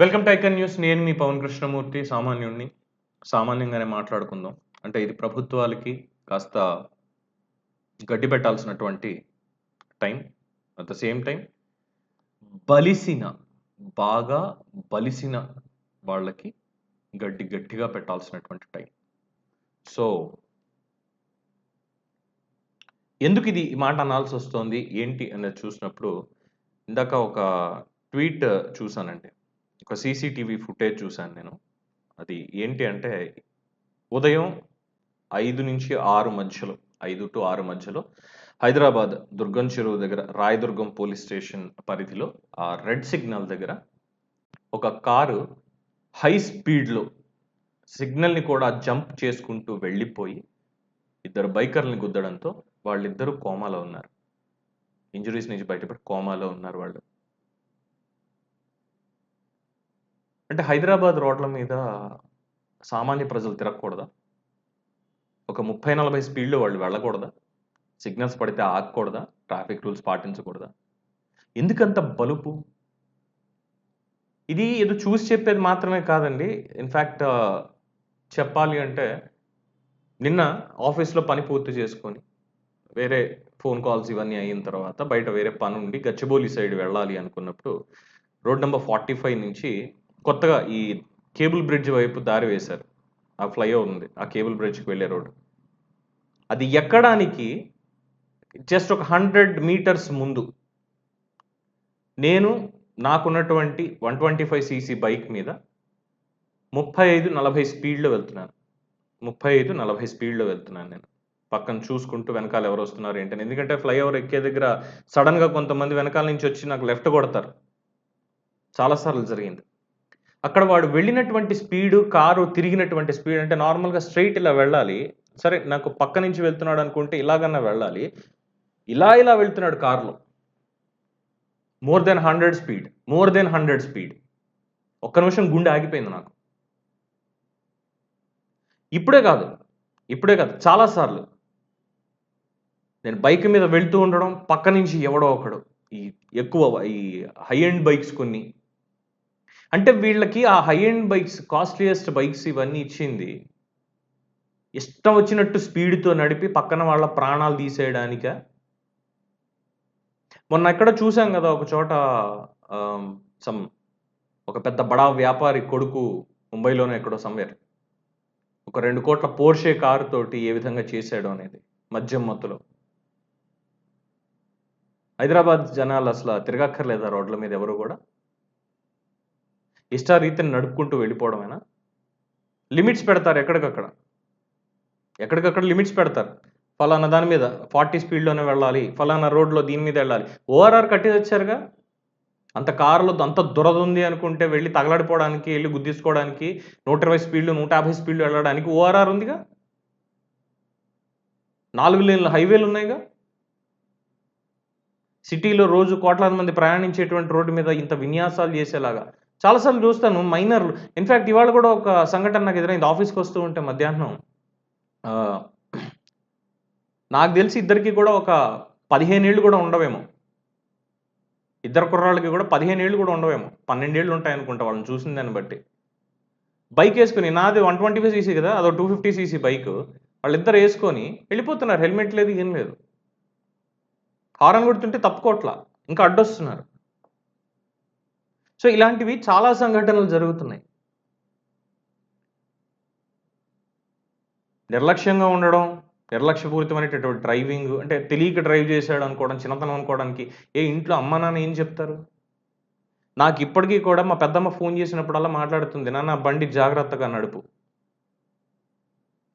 Welcome to icon news. నేను మీ పవన్ కృష్ణమూర్తి. సామాన్యుడిని సామాన్యంగానే మాట్లాడుకుందాం. అంటే ఇది ప్రభుత్వాలకి కాస్త గడ్డి పెట్టాల్సినటువంటి time. At the same time బలిసిన బాగా బలిసిన వాళ్ళకి గడ్డి గట్టిగా పెట్టాల్సినటువంటి టైం. సో ఎందుకు ఇది ఈ మాట అనాల్సి వస్తుంది? ఏంటి అనేది చూసినప్పుడు ఇందాక ఒక ట్వీట్ చూసానండి ఒక సీసీటీవీ ఫుటేజ్ చూశాను నేను. అది ఏంటి అంటే ఉదయం ఐదు నుంచి ఆరు మధ్యలో ఐదు టు ఆరు మధ్యలో హైదరాబాద్ దుర్గం చెరువు దగ్గర రాయదుర్గం పోలీస్ స్టేషన్ పరిధిలో ఆ రెడ్ సిగ్నల్ దగ్గర ఒక కారు హై స్పీడ్లో సిగ్నల్ని కూడా జంప్ చేసుకుంటూ వెళ్ళిపోయి ఇద్దరు బైకర్ని గుద్దడంతో వాళ్ళిద్దరూ కోమాలో ఉన్నారు. ఇంజురీస్ నుంచి బయటపడి కోమాలో ఉన్నారు వాళ్ళు. అంటే హైదరాబాద్ రోడ్ల మీద సామాన్య ప్రజలు తిరగకూడదా? ఒక ముప్పై నలభై స్పీడ్లో వాళ్ళు వెళ్ళకూడదా? సిగ్నల్స్ పడితే ఆగకూడదా? Traffic rules పాటించకూడదా? ఎందుకంత బలుపు? ఇది ఏదో చూసి చెప్పేది మాత్రమే కాదండి. ఇన్ఫ్యాక్ట్ చెప్పాలి అంటే నిన్న ఆఫీస్లో పని పూర్తి చేసుకొని వేరే ఫోన్ కాల్స్ ఇవన్నీ అయిన తర్వాత బయట వేరే పని ఉండి గచ్చిబౌలి సైడ్ వెళ్ళాలి అనుకున్నప్పుడు రోడ్ నెంబర్ ఫార్టీ ఫైవ్ నుంచి కొత్తగా ఈ కేబుల్ బ్రిడ్జ్ వైపు దారి వేశారు. ఆ ఫ్లైఓవర్ ఉంది. ఆ కేబుల్ బ్రిడ్జ్కి వెళ్ళే రోడ్డు. అది ఎక్కడానికి జస్ట్ ఒక హండ్రెడ్ మీటర్స్ ముందు నేను నాకున్నటువంటి one twenty five CC bike మీద ముప్పై ఐదు నలభై స్పీడ్లో వెళ్తున్నాను. ముప్పై ఐదు నలభై స్పీడ్లో వెళ్తున్నాను నేను. పక్కన చూసుకుంటూ వెనకాల ఎవరు వస్తున్నారు ఏంటని. ఎందుకంటే ఫ్లైఓవర్ ఎక్కే దగ్గర సడన్గా కొంతమంది వెనకాల నుంచి వచ్చి నాకు లెఫ్ట్ కొడతారు. చాలాసార్లు జరిగింది. అక్కడ వాడు వెళ్ళినటువంటి స్పీడు కారు తిరిగినటువంటి స్పీడ్ అంటే నార్మల్గా స్ట్రైట్ ఇలా వెళ్ళాలి. సరే నాకు పక్క నుంచి వెళ్తున్నాడు అనుకుంటే ఇలాగన్నా వెళ్ళాలి. ఇలా ఇలా వెళ్తున్నాడు కారులో. More than hundred speed more than hundred speed ఒక్క నిమిషం గుండె ఆగిపోయింది నాకు. ఇప్పుడే కాదు ఇప్పుడే కాదు చాలాసార్లు నేను బైక్ మీద వెళ్తూ ఉండడం పక్క నుంచి ఎవడో ఒకడు ఈ ఎక్కువ ఈ హై ఎండ్ బైక్స్ కొన్ని అంటే వీళ్ళకి ఆ high end bikes costliest bikes ఇవన్నీ ఇచ్చింది. ఇష్టం వచ్చినట్టు స్పీడ్తో నడిపి పక్కన వాళ్ళ ప్రాణాలు తీసేయడానిక? మొన్న ఎక్కడ చూసాం కదా ఒక చోట సమ్ ఒక పెద్ద బడా వ్యాపారి కొడుకు ముంబైలోనే ఎక్కడో సమ్వేర్ ఒక రెండు కోట్ల పోర్షే కారు తోటి ఏ విధంగా చేశాడు అనేది మద్యం మత్తులో. హైదరాబాద్ జనాలు అసలు తిరగక్కర్లేదా రోడ్ల మీద ఎవరు కూడా? ఇష్టారీతిని నడుపుకుంటూ వెళ్ళిపోవడమేనా? లిమిట్స్ పెడతారు ఎక్కడికక్కడ? ఎక్కడికక్కడ లిమిట్స్ పెడతారు. ఫలానా దాని మీద ఫార్టీ స్పీడ్లోనే వెళ్ళాలి ఫలానా రోడ్లో దీని మీద వెళ్ళాలి. ఓఆర్ఆర్ కట్టేది వచ్చారుగా? అంత కారులో అంత దురద ఉంది అనుకుంటే వెళ్ళి తగలాడిపోవడానికి వెళ్ళి గుద్దించుకోవడానికి నూట ఇరవై స్పీడ్లు నూట యాభై స్పీడ్లు వెళ్ళడానికి ఓఆర్ఆర్ ఉందిగా? నాలుగు లేన్ల హైవేలు ఉన్నాయిగా? సిటీలో రోజు కోట్లాది మంది ప్రయాణించేటువంటి రోడ్డు మీద ఇంత విన్యాసాలు చేసేలాగా చాలాసార్లు చూస్తాను మైనర్లు. ఇన్ఫ్యాక్ట్ ఇవాళ కూడా ఒక సంఘటన నాకు ఎదురైంది. ఆఫీస్కి వస్తూ ఉంటే మధ్యాహ్నం. నాకు తెలిసి ఇద్దరికి కూడా ఒక పదిహేను ఏళ్ళు కూడా ఉండవేమో. ఇద్దరు కుర్రాళ్ళకి కూడా పదిహేను ఏళ్ళు కూడా ఉండవేమో. పన్నెండేళ్ళు ఉంటాయనుకుంటా వాళ్ళని చూసిన దాన్ని బట్టి. బైక్ వేసుకుని నాది వన్ ట్వంటీ ఫైవ్ సీసీ కదా అదో టూ ఫిఫ్టీ సీసీ బైక్. వాళ్ళిద్దరు వేసుకొని వెళ్ళిపోతున్నారు. హెల్మెట్ లేదు ఏం లేదు. హారన్ కొడుతుంటే తప్పుకోట్లా. ఇంకా అడ్డొస్తున్నారు. సో ఇలాంటివి చాలా సంఘటనలు జరుగుతున్నాయి. నిర్లక్ష్యంగా ఉండడం నిర్లక్ష్యపూరితమైనటువంటి డ్రైవింగ్ అంటే తెలియక డ్రైవ్ చేశాడు అనుకోవడం చిన్నతనం అనుకోవడానికి ఏ ఇంట్లో అమ్మ నాన్న ఏం చెప్తారు? నాకు ఇప్పటికీ కూడా మా పెద్దమ్మ ఫోన్ చేసినప్పుడల్లా మాట్లాడుతుంది నాన్న బండి జాగ్రత్తగా నడుపు.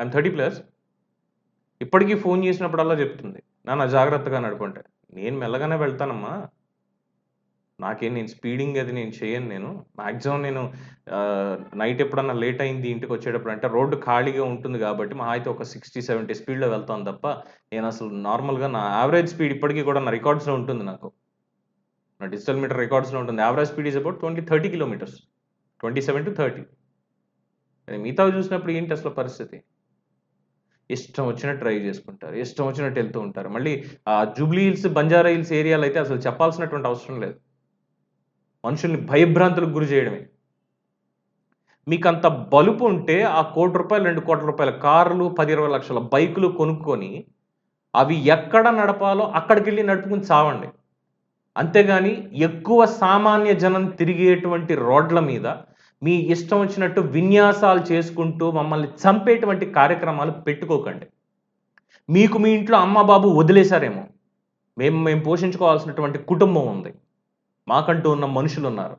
ఐమ్ థర్టీ ప్లస్ ఇప్పటికీ ఫోన్ చేసినప్పుడల్లా చెప్తుంది నాన్న జాగ్రత్తగా నడుపు అంటే. నేను మెల్లగానే వెళ్తానమ్మా. నాకేం నేను స్పీడింగ్ అది నేను చేయను నేను. మ్యాక్సిమం నేను నైట్ ఎప్పుడన్నా లేట్ అయింది ఇంటికి వచ్చేటప్పుడు అంటే రోడ్డు ఖాళీగా ఉంటుంది కాబట్టి మా అయితే ఒక సిక్స్టీ సెవెంటీ స్పీడ్లో వెళ్తాను తప్ప నేను అసలు నార్మల్గా నా యావరేజ్ స్పీడ్ ఇప్పటికీ కూడా నా రికార్డ్స్లో ఉంటుంది నాకు. నా డిజిటల్ మీటర్ రికార్డ్స్లో ఉంటుంది. Average speed is about twenty thirty kilometres. Twenty seven to thirty మిగతావి చూసినప్పుడు ఏంటి అసలు పరిస్థితి? ఇష్టం వచ్చినట్టు డ్రైవ్ చేసుకుంటారు. ఇష్టం వచ్చినట్టు వెళ్తూ ఉంటారు. మళ్ళీ ఆ జూబ్లీ హిల్స్ బంజారా హిల్స్ ఏరియాలో అయితే అసలు చెప్పాల్సినటువంటి అవసరం లేదు. మనుషుల్ని భయభ్రాంతులకు గురి చేయడమే. మీకు అంత బలుపు ఉంటే ఆ కోటి రూపాయలు రెండు కోట్ల రూపాయల కార్లు పది ఇరవై లక్షల బైకులు కొనుక్కొని అవి ఎక్కడ నడపాలో అక్కడికి వెళ్ళి నడుపుకుని చావండి. అంతేగాని ఎక్కువ సామాన్య జనం తిరిగేటువంటి రోడ్ల మీద మీ ఇష్టం వచ్చినట్టు విన్యాసాలు చేసుకుంటూ మమ్మల్ని చంపేటువంటి కార్యక్రమాలు పెట్టుకోకండి. మీకు మీ ఇంట్లో అమ్మ బాబు వదిలేశారేమో. మేము మేము పోషించుకోవాల్సినటువంటి కుటుంబం ఉంది. మాకంటూ ఉన్న మనుషులు ఉన్నారు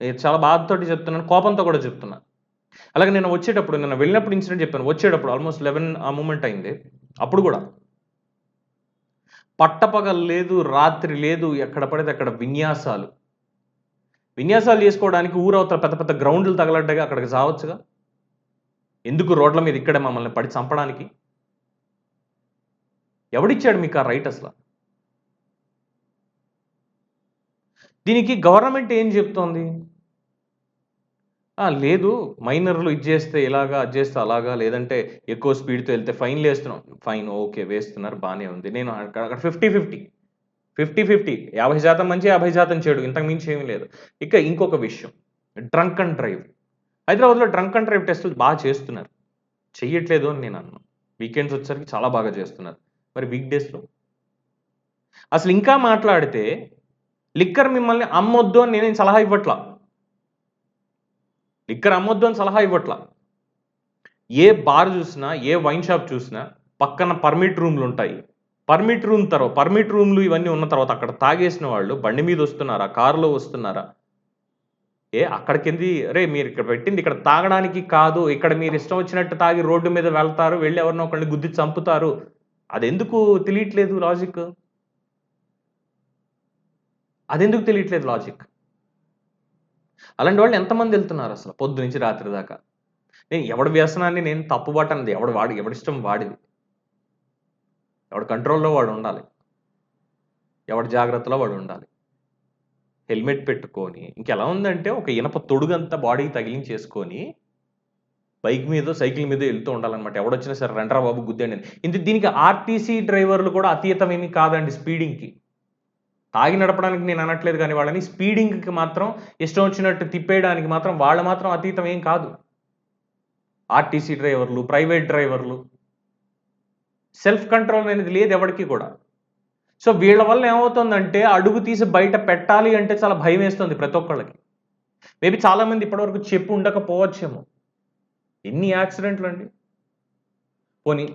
నేను చాలా బాధతోటి చెప్తున్నాను కోపంతో కూడా చెప్తున్నా అలాగే నేను వచ్చేటప్పుడు నేను వెళ్ళినప్పుడు ఇన్సిడెంట్ చెప్పాను వచ్చేటప్పుడు ఆల్మోస్ట్ లెవెన్ ఆ మూమెంట్ అయింది. అప్పుడు కూడా. పట్టపగలు లేదు రాత్రి లేదు ఎక్కడ పడితే అక్కడ విన్యాసాలు. విన్యాసాలు చేసుకోవడానికి ఊరవతల పెద్ద పెద్ద గ్రౌండ్లు తగలడ్డగా అక్కడికి సావచ్చుగా? ఎందుకు రోడ్ల మీద ఇక్కడే మమ్మల్ని పడి చంపడానికి? ఎవడిచ్చాడు మీకు ఆ రైట్ అసలు? దీనికి గవర్నమెంట్ ఏం చెప్తోంది? లేదు మైనర్లు ఇది చేస్తే ఇలాగా అది చేస్తే అలాగా లేదంటే ఎక్కువ స్పీడ్తో వెళ్తే ఫైన్లు వేస్తున్నాం. ఫైన్ ఓకే వేస్తున్నారు బాగానే ఉంది. నేను అక్కడ అక్కడ ఫిఫ్టీ ఫిఫ్టీ. Fifty fifty. యాభై శాతం మంచి యాభై శాతం చెడు ఇంతకు మించి ఏమీ లేదు. ఇక ఇంకొక విషయం డ్రంక్ అండ్ డ్రైవ్. హైదరాబాద్లో డ్రంక్ అండ్ డ్రైవ్ టెస్టులు బాగా చేస్తున్నారు. చెయ్యట్లేదు అని నేను అన్నాను. వీకెండ్స్ వచ్చేసరికి చాలా బాగా చేస్తున్నారు. మరి వీక్ డేస్లో అసలు ఇంకా మాట్లాడితే లిక్కర్ మిమ్మల్ని అమ్మొద్దు అని నేను సలహా ఇవ్వట్లా? లిక్కర్ అమ్మొద్దు అని సలహా ఇవ్వట్లా? ఏ బార్ చూసినా ఏ వైన్ షాప్ చూసినా పక్కన పర్మిట్ రూమ్లు ఉంటాయి. పర్మిట్ రూమ్ తర్వాత పర్మిట్ రూమ్లు ఇవన్నీ ఉన్న తర్వాత అక్కడ తాగేసిన వాళ్ళు బండి మీద వస్తున్నారా కారులో వస్తున్నారా? ఏ అక్కడికింది? రే మీరు ఇక్కడ పెట్టింది ఇక్కడ తాగడానికి కాదు ఇక్కడ మీరు ఇష్టం వచ్చినట్టు తాగి రోడ్డు మీద వెళ్తారు వెళ్ళి ఎవరినో ఒకరిని గుద్ది చంపుతారు. అది ఎందుకు తెలియట్లేదు లాజిక్ అదెందుకు తెలియట్లేదు లాజిక్ అలాంటి వాళ్ళు ఎంతమంది వెళ్తున్నారు అసలు? పొద్దు నుంచి రాత్రి దాకా. నేను ఎవడి వ్యసనాన్ని నేను తప్పుబట్టనది ఎవడు వాడి ఎవడిష్టం వాడిది? ఎవడి కంట్రోల్లో వాడు ఉండాలి. ఎవడి జాగ్రత్తలో వాడు ఉండాలి. హెల్మెట్ పెట్టుకొని ఇంకెలా ఉందంటే ఒక ఇనప తొడుగంతా బాడీకి తగిలించేసుకొని బైక్ మీద సైకిల్ మీద వెళ్తూ ఉండాలన్నమాట. ఎవడొచ్చినా సరే రండ్రా బాబు గుద్దండి ఇంత దీనికి ఆర్టీసీ డ్రైవర్లు కూడా అతీతం కాదండి స్పీడింగ్కి. తాగి నడపడానికి నేను అనట్లేదు కానీ వాళ్ళని స్పీడింగ్కి మాత్రం ఇష్టం వచ్చినట్టు తిప్పేయడానికి మాత్రం వాళ్ళు మాత్రం అతీతం ఏం కాదు. ఆర్టీసీ డ్రైవర్లు ప్రైవేట్ డ్రైవర్లు. సెల్ఫ్ కంట్రోల్ అనేది లేదు ఎవరికి కూడా. సో వీళ్ళ వల్ల ఏమవుతుందంటే అడుగు తీసి బయట పెట్టాలి అంటే చాలా భయం వేస్తుంది ప్రతి ఒక్కళ్ళకి. మేబీ చాలామంది ఇప్పటివరకు చెప్పు ఉండకపోవచ్చేమో. ఎన్ని యాక్సిడెంట్లు అండి పోనీ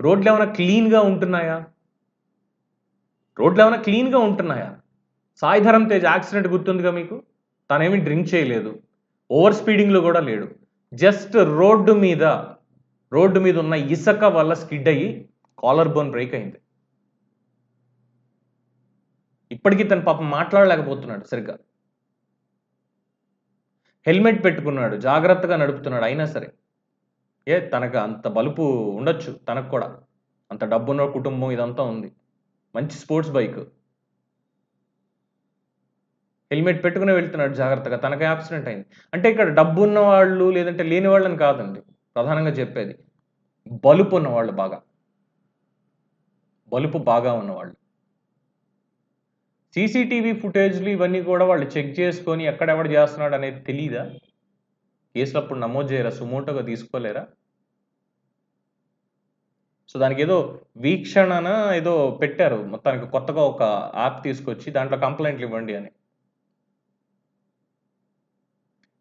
రోడ్లు ఏమైనా క్లీన్గా ఉంటున్నాయా? రోడ్లు ఏమైనా క్లీన్గా ఉంటున్నాయా? సాయిధరం తేజ్ యాక్సిడెంట్ గుర్తుందిగా మీకు? తనేమి డ్రింక్ చేయలేదు. ఓవర్ స్పీడింగ్లో కూడా లేడు. జస్ట్ రోడ్డు మీద రోడ్డు మీద ఉన్న ఇసుక వల్ల స్కిడ్ అయ్యి కాలర్ బోన్ బ్రేక్ అయింది. ఇప్పటికీ తన పాపం మాట్లాడలేకపోతున్నాడు సరిగ్గా. హెల్మెట్ పెట్టుకున్నాడు జాగ్రత్తగా నడుపుతున్నాడు అయినా సరే. ఏ తనకు అంత బలుపు ఉండొచ్చు తనకు కూడా. అంత డబ్బున్న కుటుంబం ఇదంతా ఉంది. మంచి స్పోర్ట్స్ బైక్. హెల్మెట్ పెట్టుకుని వెళ్తున్నాడు జాగ్రత్తగా. తనకే యాక్సిడెంట్ అయింది. అంటే ఇక్కడ డబ్బు ఉన్న వాళ్ళు లేదంటే లేని వాళ్ళని కాదండి. ప్రధానంగా చెప్పేది బలుపు ఉన్నవాళ్ళు బాగా. బలుపు బాగా ఉన్నవాళ్ళు. సీసీటీవీ ఫుటేజ్లు ఇవన్నీ కూడా వాళ్ళు చెక్ చేసుకొని ఎక్కడెవడు చేస్తున్నాడు అనేది తెలీదా? కేసులు అప్పుడు నమోదు చేయరా? సుమోటోగా తీసుకోలేరా? సో దానికి ఏదో వీక్షణన ఏదో పెట్టారు. మొత్తానికి కొత్తగా ఒక యాప్ తీసుకొచ్చి దాంట్లో కంప్లైంట్లు ఇవ్వండి అని.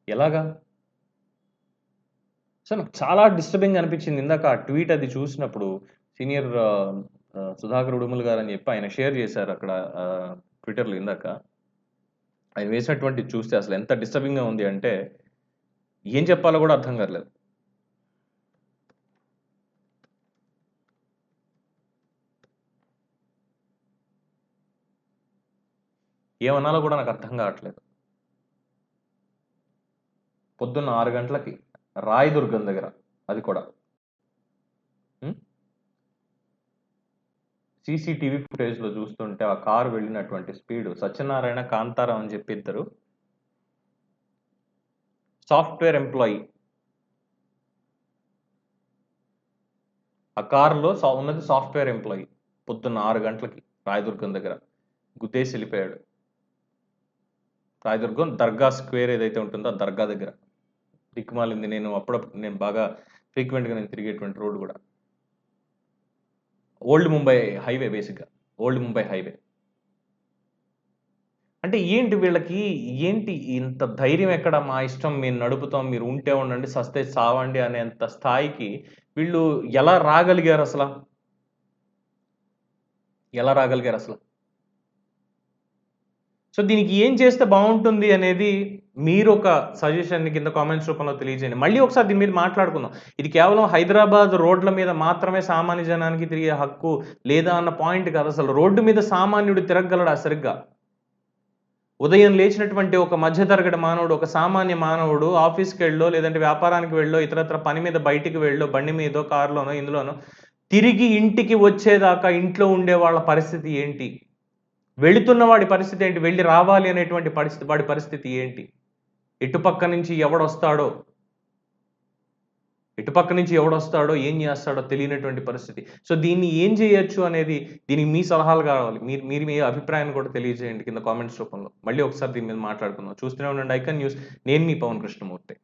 ఎలాగా? సో నాకు చాలా డిస్టర్బింగ్ అనిపించింది. ఇందాక ఆ ట్వీట్ అది చూసినప్పుడు సీనియర్ సుధాకర్ ఉడుములు గారు అని చెప్పి ఆయన షేర్ చేశారు అక్కడ ట్విట్టర్లో ఇందాక. ఆయన వేసినటువంటి చూస్తే అసలు ఎంత డిస్టర్బింగ్గా ఉంది అంటే ఏం చెప్పాలో కూడా అర్థం కాలేదు ఏమనాలో కూడా నాకు అర్థం కావట్లేదు. పొద్దున్న ఆరు గంటలకి రాయదుర్గం దగ్గర అది కూడా. సీసీటీవీ ఫుటేజ్లో చూస్తుంటే ఆ కారు వెళ్ళినటువంటి స్పీడ్ సత్యనారాయణ కాంతారావు అని చెప్పి ఇద్దరు. Software employee. ఆ కారులో సా- ఉన్నది సాఫ్ట్వేర్ ఎంప్లాయీ. పొద్దున్న ఆరు గంటలకి రాయదుర్గం దగ్గర గుద్దేసి వెళ్ళిపోయాడు. రాయదుర్గం దర్గా స్క్వేర్ ఏదైతే ఉంటుందో దర్గా దగ్గర. దిక్కుమాలింది నేను అప్పుడప్పుడు నేను బాగా ఫ్రీక్వెంట్గా నేను తిరిగేటువంటి రోడ్డు కూడా. ఓల్డ్ ముంబై హైవే బేసిక్గా. Old Mumbai highway. అంటే ఏంటి వీళ్ళకి? ఏంటి ఇంత ధైర్యం ఎక్కడ? మా ఇష్టం మేము నడుపుతాం మీరు ఉంటే ఉండండి సస్తే సావండి అనేంత స్థాయికి వీళ్ళు ఎలా రాగలిగారు అసలు? ఎలా రాగలిగారు అసలు? సో దీనికి ఏం చేస్తే బాగుంటుంది అనేది మీరు ఒక సజెషన్ కింద కామెంట్స్ రూపంలో తెలియజేయండి. మళ్ళీ ఒకసారి దీని మీద మాట్లాడుకుందాం. ఇది కేవలం హైదరాబాద్ రోడ్ల మీద మాత్రమే సామాన్య జనానికి తిరిగే హక్కు లేదా అన్న పాయింట్ కాదు. అసలు రోడ్డు మీద సామాన్యుడు తిరగలడా సరిగ్గా? ఉదయం లేచినటువంటి ఒక మధ్యతరగతి మానవుడు ఒక సామాన్య మానవుడు ఆఫీస్కి వెళ్ళో లేదంటే వ్యాపారానికి వెళ్ళో ఇతరత్ర పని మీద బయటికి వెళ్ళో బండి మీదో కారులోనో ఇందులోనో తిరిగి ఇంటికి వచ్చేదాకా ఇంట్లో ఉండే వాళ్ళ పరిస్థితి ఏంటి? వెళుతున్న వాడి పరిస్థితి ఏంటి? వెళ్ళి రావాలి అనేటువంటి పరిస్థితి వాడి పరిస్థితి ఏంటి? ఇటుపక్క నుంచి ఎవడొస్తాడో? ఇటుపక్క నుంచి ఎవడొస్తాడో? ఏం చేస్తాడో తెలియనటువంటి పరిస్థితి. సో దీన్ని ఏం చేయొచ్చు అనేది దీనికి మీ సలహాలు కావాలి. మీరు మీరు మీ అభిప్రాయాన్ని కూడా తెలియజేయండి కింద కామెంట్స్ రూపంలో. మళ్ళీ ఒకసారి దీని మీద మాట్లాడుకుందాం. చూస్తూనే ఉండండి ఐకన్ న్యూస్. నేను మీ పవన్ కృష్ణమూర్తి.